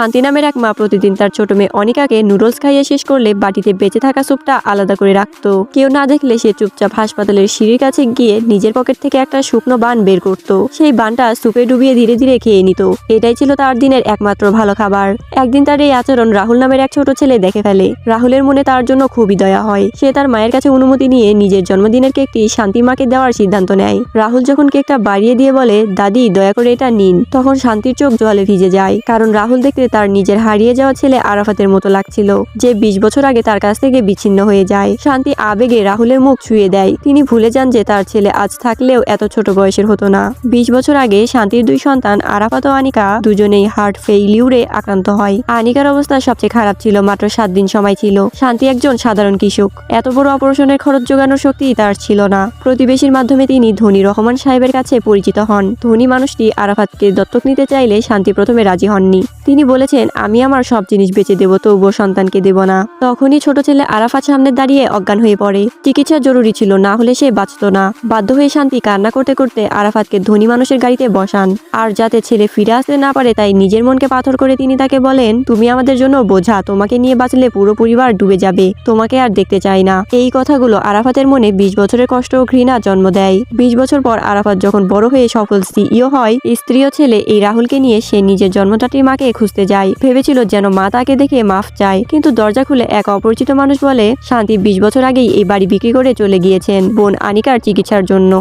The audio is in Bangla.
শান্তি নামের এক মা প্রতিদিন তার ছোট মেয়ে অনিকাকে নুডলস খাইয়ে শেষ করলে বাটিতে বেঁচে থাকা স্যুপটা আলাদা করে রাখতো। কেউ না দেখলে সে চুপচাপ হাসপাতালের সিঁড়ির কাছে গিয়ে নিজের পকেট থেকে একটা শুকনো বান বের করত। সেই বানটা সুপে ডুবিয়ে ধীরে ধীরে খেয়ে নিত। এটাই ছিল তার দিনের একমাত্র ভালো খাবার। একদিন তার এই আচরণ রাহুল নামের এক ছোট ছেলে দেখে ফেলে। রাহুলের মনে তার জন্য খুবই দয়া হয়। সে তার মায়ের কাছে অনুমতি নিয়ে নিজের জন্মদিনের কেকটি শান্তি মাকে দেওয়ার সিদ্ধান্ত নেয়। রাহুল যখন কেকটা বাড়িয়ে দিয়ে বলে, দাদি, দয়া করে এটা নিন। তখন শান্তির চোখ জলে ভিজে যায়। কারণ রাহুল দেখতে তার নিজের হারিয়ে যাওয়া ছেলে আরাফাতের মতো লাগছিল, যে বিশ বছর আগে তার কাছ থেকে বিচ্ছিন্ন হয়ে যায়। শান্তি আবেগে রাহুলের মুখ ছুঁয়ে দেয়। তিনি ভুলে যান যে তার ছেলে আজ থাকলেও এত ছোট বয়সের হতো না। বিশ বছর আগে শান্তির দুই সন্তান আরাফাত ও আনিকা দুজনেই হার্ট ফেইলিউরে আক্রান্ত হয়। আনিকার অবস্থা সবচেয়ে খারাপ ছিল, মাত্র সাত দিন সময় ছিল। শান্তি একজন সাধারণ কৃষক। এত বড় অপারেশনের খরচ যোগানোর শক্তি তার ছিল না। প্রতিবেশীর মাধ্যমে তিনি ধনী রহমান সাহেবের কাছে পরিচিত হন। ধনী মানুষটি আরাফাতকে দত্তক নিতে চাইলে শান্তি প্রথমে রাজি হননি। তিনি বলেছেন, আমি আমার সব জিনিস বেচে দেবো, তবুও সন্তানকে দেব না। তখনই ছোট ছেলে আরাফাত সামনে দাঁড়িয়ে অজ্ঞান হয়ে পড়ে। চিকিৎসা জরুরি ছিল, না হলে সে বাঁচত না। বাধ্য হয়ে শান্তি কান্না করতে করতে আরাফাতকে ধনী মানুষের গাড়িতে বসান। আর যাতে ছেলে ফিরে আসতে না পারে, তাই নিজের মনকে পাথর করে তিনি তাকে বলেন, তুমি আমাদের জন্য বোঝা, তোমাকে নিয়ে বাঁচলে পুরো পরিবার ডুবে যাবে। তোমাকে আর দেখতে চাই না। এই কথাগুলো আরাফাতের মনে বিশ বছরের কষ্ট ও ঘৃণা জন্ম দেয়। বিশ বছর পর আরাফাত যখন বড় হয়ে সফল সিইও হয়, স্ত্রী ও ছেলে এই রাহুলকে নিয়ে সে নিজের জন্মদাত্রী মাকে খুঁজতে যায় ভেবেছিল যেন মা তাকে দেখে মাফ চায়, কিন্তু দরজা খুলে এক অপরিচিত মানুষ বলে, শান্তি বিশ বছর আগেই এই বাড়ি বিক্রি করে চলে গিয়েছেন বোন আনিকার চিকিৎসার জন্য।